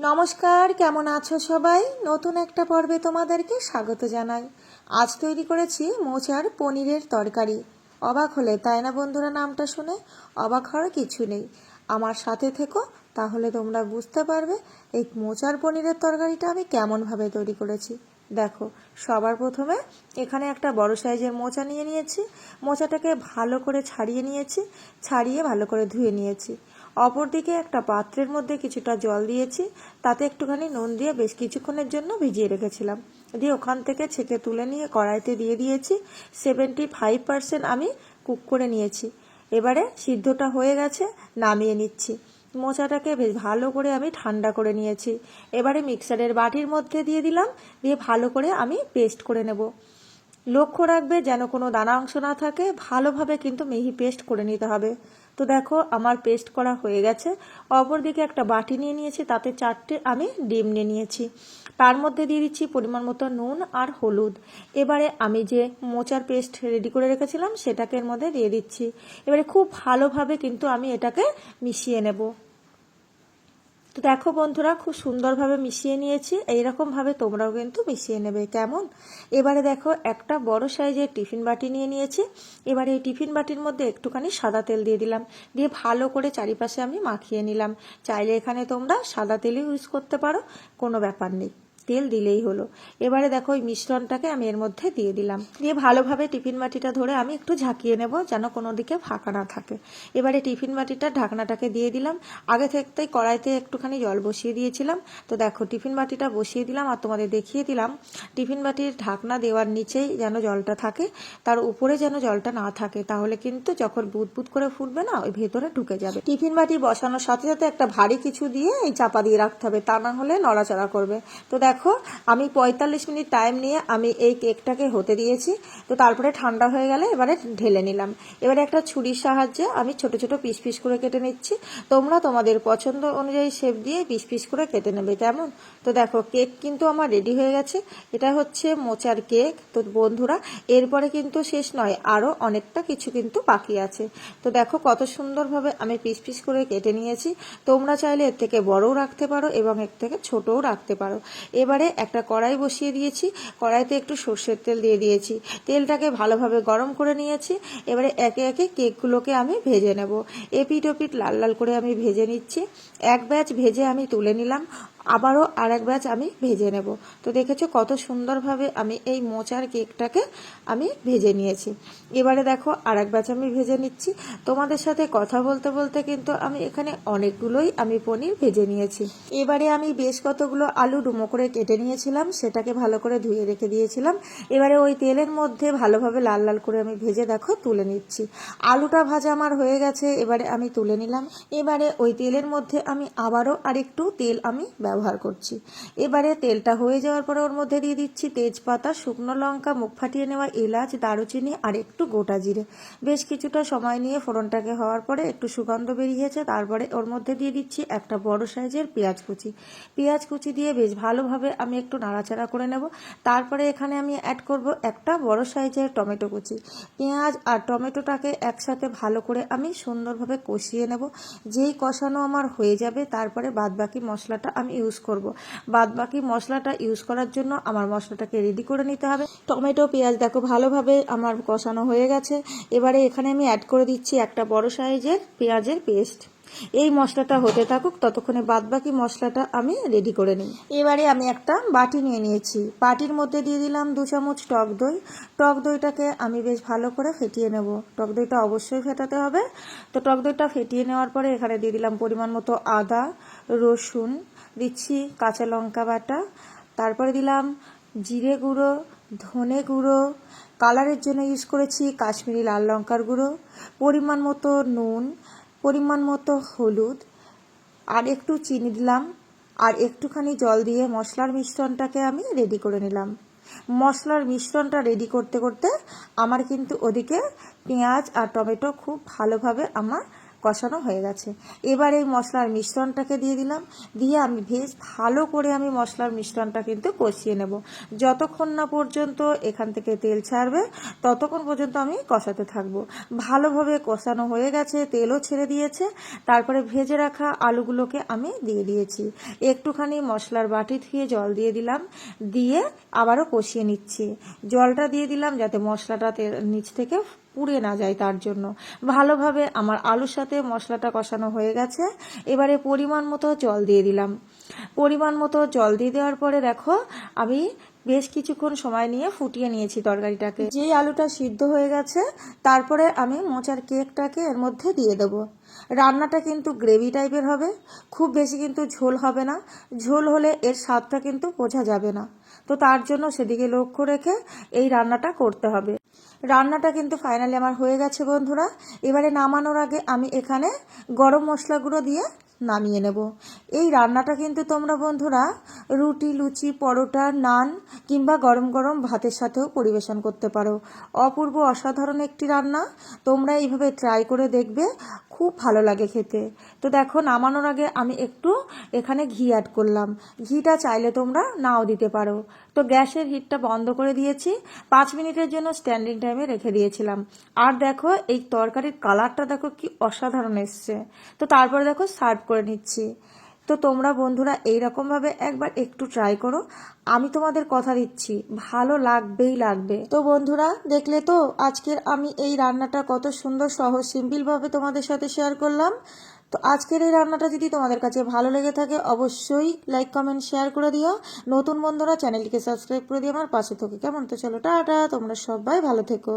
নমস্কার, কেমন আছো সবাই? নতুন একটা পর্বে তোমাদেরকে স্বাগত জানাই। আজ তৈরি করেছি মোচার পনিরের তরকারি। অবাক হলে, তাই না বন্ধুরা নামটা শুনে? অবাক হওয়ার কিছু নেই। আমার সাথে থেকো, তাহলে তোমরা বুঝতে পারবে এই মোচার পনিরের তরকারিটা আমি কেমনভাবে তৈরি করেছি। দেখো, সবার প্রথমে এখানে একটা বড় সাইজের মোচা নিয়ে নিয়েছি। মোচাটাকে ভালো করে ছাড়িয়ে নিয়েছি, ছাড়িয়ে ভালো করে ধুয়ে নিয়েছি। অপরদিকে একটা পাত্রের মধ্যে কিছুটা জল দিয়েছি, তাতে একটুখানি নুন দিয়ে বেশ কিছুক্ষণের জন্য ভিজিয়ে রেখেছিলাম। দিয়ে ওখান থেকে ছেঁকে তুলে নিয়ে কড়াইতে দিয়ে দিয়েছি। সেভেন্টি ফাইভ পার্সেন্ট আমি কুক করে নিয়েছি। এবারে সিদ্ধটা হয়ে গেছে, নামিয়ে নিচ্ছি। মোচাটাকে বেশ ভালো করে আমি ঠান্ডা করে নিয়েছি। এবারে মিক্সারের বাটির মধ্যে দিয়ে দিলাম, দিয়ে ভালো করে আমি পেস্ট করে নেব। লক্ষ্য রাখবে যেন কোনো দানা অংশ না থাকে, ভালোভাবে কিন্তু মিহি পেস্ট করে নিতে হবে। তো দেখো, আমার পেস্ট করা হয়ে গেছে। অপরদিকে একটা বাটি নিয়ে নিয়েছি, তাতে চারটে আমি ডিম নিয়ে নিয়েছি। তার মধ্যে দিয়ে দিচ্ছি পরিমাণ মতো নুন আর হলুদ। এবারে আমি যে মোচার পেস্ট রেডি করে রেখেছিলাম, সেটাকে এর মধ্যে দিয়ে দিচ্ছি। এবারে খুব ভালোভাবে কিন্তু আমি এটাকে মিশিয়ে নেব। তো দেখো বন্ধুরা, খুব সুন্দরভাবে মিশিয়ে নিয়েছি। এইরকমভাবে তোমরাও কিন্তু মিশিয়ে নেবে, কেমন? এবারে দেখো, একটা বড় সাইজের টিফিন বাটি নিয়ে নিয়েছি। এবারে এই টিফিন বাটির মধ্যে একটুখানি সাদা তেল দিয়ে দিলাম। দিয়ে ভালো করে চারিপাশে আমি মাখিয়ে নিলাম। চাইলে এখানে তোমরা সাদা তেলই ইউজ করতে পারো, কোনো ব্যাপার নেই। তেল দিলেই হলো। এবারে দেখো ওই মিশ্রণটাকে আমি এর মধ্যে দিয়ে দিলাম। দিয়ে ভালোভাবে টিফিন বাটিটা ধরে আমি একটু ঝাঁকিয়ে নেব যেন কোনো দিকে ফাঁকা না থাকে। এবারে টিফিন বাটিটার ঢাকনাটাকে দিয়ে দিলাম। আগে থাকতেই কড়াইতে একটুখানি জল বসিয়ে দিয়েছিলাম। তো দেখো টিফিন বাটিটা বসিয়ে দিলাম আর তোমাদের দেখিয়ে দিলাম, টিফিন বাটির ঢাকনা দেওয়ার নিচেই যেন জলটা থাকে, তার উপরে যেন জলটা না থাকে, তাহলে কিন্তু যখন বুদবুদ করে ফুটবে না, ওই ভেতরে ঢুকে যাবে। টিফিন বাটি বসানোর সাথে সাথে একটা ভারী কিছু দিয়ে এই চাপা দিয়ে রাখতে হবে, তা না হলে নড়াচড়া করবে। তো দেখো দেখো, আমি পঁয়তাল্লিশ মিনিট টাইম নিয়ে আমি এই কেকটাকে হতে দিয়েছি। তো তারপরে ঠান্ডা হয়ে গেলে এবারে ঢেলে নিলাম। এবারে একটা ছুরির সাহায্যে আমি ছোট ছোট পিস পিস করে কেটে নিচ্ছি। তোমরা তোমাদের পছন্দ অনুযায়ী শেপ দিয়ে পিস পিস করে কেটে নেবে, কেমন? তো দেখো কেক কিন্তু আমার রেডি হয়ে গেছে। এটা হচ্ছে মোচার কেক তো বন্ধুরা, এরপরে কিন্তু শেষ নয় আরও অনেকটা কিছু কিন্তু বাকি আছে। তো দেখো, কত সুন্দরভাবে আমি পিস পিস করে কেটে নিয়েছি। তোমরা চাইলে এর থেকে বড়ও রাখতে পারো এবং এর থেকে ছোটও রাখতে পারো। এবারে একটা কড়াই বসিয়ে দিয়েছি। কড়াইতে একটু সর্ষের তেল দিয়ে দিয়েছি। তেলটাকে ভালোভাবে গরম করে নিয়েছি। এবারে একে একে কেকগুলোকে আমি ভেজে নেব। এপিট ওপিট লাল লাল করে আমি ভেজে নিচ্ছি। এক ব্যাচ ভেজে আমি তুলে নিলাম। আবারও আর এক ব্যাচ আমি ভেজে নেব। তো দেখেছ কত সুন্দরভাবে আমি এই মোচার কেকটাকে আমি ভেজে নিয়েছি। এবারে দেখো আর এক ব্যাচ আমি ভেজে নিচ্ছি। তোমাদের সাথে কথা বলতে বলতে কিন্তু আমি এখানে অনেকগুলোই আমি পনির ভেজে নিয়েছি। এবারে আমি বেশ কতগুলো আলু ডুমো করে কেটে নিয়েছিলাম, সেটাকে ভালো করে ধুয়ে রেখে দিয়েছিলাম। এবারে ওই তেলের মধ্যে ভালোভাবে লাল লাল করে আমি ভেজে দেখো তুলে নিচ্ছি। আলুটা ভাজা আমার হয়ে গেছে, এবারে আমি তুলে নিলাম। এবারে ওই তেলের মধ্যে আমি আবারও আরেকটু তেল আমি ব্যবহার করছি। এবারে তেলটা হয়ে যাওয়ার পরে ওর মধ্যে দিয়ে দিচ্ছি তেজপাতা, শুকনো লঙ্কা, মুখ ফাটিয়ে নেওয়া এলাচ, দারুচিনি আর একটু গোটা জিরে। বেশ কিছুটা সময় নিয়ে ফোড়নটাকে হওয়ার পরে একটু সুগন্ধ বেরিয়েছে, তারপরে ওর মধ্যে দিয়ে দিচ্ছি একটা বড় সাইজের পেঁয়াজ কুচি। পেঁয়াজ কুচি দিয়ে বেশ ভালোভাবে আমি একটু নাড়াচাড়া করে নেব। তারপরে এখানে আমি অ্যাড করব একটা বড় সাইজের টমেটো কুচি। পেঁয়াজ আর টমেটোটাকে একসাথে ভালো করে আমি সুন্দরভাবে কষিয়ে নেব। যেই কষানো আমার হয়ে যাবে, তারপরে বাদবাকি মশলাটা আমি ইউজ করব। বাদ বাকি মশলাটা ইউজ করার জন্য আমার মশলাটাকে রেডি করে নিতে হবে। টমেটো, পেঁয়াজ, দেখো ভালোভাবে আমার কষানো হয়ে গেছে। এবারে এখানে আমি অ্যাড করে দিচ্ছি একটা বড় সাইজের পেঁয়াজের পেস্ট এই মশলাটা হতে থাকুক, ততক্ষণে বাদ বাকি মশলাটা আমি রেডি করে নিই। এবারে আমি একটা বাটি নিয়ে নিয়েছি। বাটির মধ্যে দিয়ে দিলাম দু চামচ টক দই। টক দইটাকে আমি বেশ ভালো করে ফেটিয়ে নেব। টক দইটা অবশ্যই ফেটাতে হবে। তো টক দইটা ফেটিয়ে নেওয়ার পরে এখানে দিয়ে দিলাম পরিমাণ মতো আদা, রসুন, দিচ্ছি কাঁচা লঙ্কা বাটা। তারপরে দিলাম জিরে গুঁড়ো, ধনে গুঁড়ো। কালারের জন্য ইউজ করেছি কাশ্মীরি লাল লঙ্কার গুঁড়ো। পরিমাণ মতো নুন পরিমাণ মতো হলুদ, আর একটু চিনি দিলাম, আর একটুখানি জল দিয়ে মশলার মিশ্রণটাকে আমি রেডি করে নিলাম। মশলার মিশ্রণটা রেডি করতে করতে আমার কিন্তু ওদিকে পেঁয়াজ আর টমেটো খুব ভালোভাবে আমার কষানো হয়ে গেছে। এবার এই মশলার মিশ্রণটাকে দিয়ে দিলাম। দিয়ে আমি বেশ ভালো করে আমি মশলার মিশ্রণটা কিন্তু কষিয়ে নেব। যতক্ষণ না পর্যন্ত এখান থেকে তেল ছাড়বে, ততক্ষণ পর্যন্ত আমি কষাতে থাকব। ভালোভাবে কষানো হয়ে গেছে, তেলও ছেড়ে দিয়েছে। তারপরে ভেজে রাখা আলুগুলোকে আমি দিয়ে দিয়েছি। একটুখানি মশলার বাটি ধুয়ে জল দিয়ে দিলাম। দিয়ে আবারও কষিয়ে নিচ্ছি। জলটা দিয়ে দিলাম যাতে মশলাটা নিচ থেকে পুড়ে না যায় তার জন্য। ভালোভাবে আমার আলুর সাথে মশলাটা কষানো হয়ে গেছে। এবারে পরিমাণ মতো জল দিয়ে দিলাম। পরিমাণ মতো জল দিয়ে দেওয়ার পরে দেখো, আমি বেশ কিছুক্ষণ সময় নিয়ে ফুটিয়ে নিয়েছি তরকারিটাকে। যেই আলুটা সিদ্ধ হয়ে গেছে, তারপরে আমি মোচার কেকটাকে এর মধ্যে দিয়ে দেবো। রান্নাটা কিন্তু গ্রেভি টাইপের হবে, খুব বেশি কিন্তু ঝোল হবে না। ঝোল হলে এর স্বাদটা কিন্তু বোঝা যাবে না। তো তার জন্য সেদিকে লক্ষ্য রেখে এই রান্নাটা করতে হবে। রান্নাটা কিন্তু ফাইনালি আমার হয়ে গেছে বন্ধুরা। এবারে নামানোর আগে আমি এখানে গরম মশলাগুলো দিয়ে নামিয়ে নেব। এই রান্নাটা কিন্তু তোমরা বন্ধুরা রুটি, লুচি, পরোটা, নান কিংবা গরম গরম ভাতের সাথেও পরিবেশন করতে পারো। অপূর্ব, অসাধারণ একটি রান্না। তোমরা এইভাবে ট্রাই করে দেখবে, খুব ভালো লাগে খেতে। তো দেখো, নামানোর আগে আমি একটু এখানে ঘি অ্যাড করলাম। ঘিটা চাইলে তোমরা নাও দিতে পারো। তো গ্যাসের হিটটা বন্ধ করে দিয়েছি। পাঁচ মিনিটের জন্য স্ট্যান্ডিং টাইমে রেখে দিয়েছিলাম। আর দেখো, এই তরকারির কালারটা দেখো কি অসাধারণ এসছে। তো তারপরে দেখো সার্ভ করে নিচ্ছি। তো তোমরা বন্ধুরা এই এইরকমভাবে একবার একটু ট্রাই করো। আমি তোমাদের কথা দিচ্ছি, ভালো লাগবেই লাগবে। তো বন্ধুরা, দেখলে তো আজকের আমি এই রান্নাটা কত সুন্দর সহজ সিম্পলভাবে তোমাদের সাথে শেয়ার করলাম। তো আজকের এই রান্নাটা যদি তোমাদের কাছে ভালো লেগে থাকে, অবশ্যই লাইক কমেন্ট শেয়ার করে দিও। নতুন বন্ধুরা, চ্যানেলটিকে সাবস্ক্রাইব করে দিও। আমার পাশে থেকে। কেমন তো চলো, টাটা। তোমরা সবাই ভালো থেকো।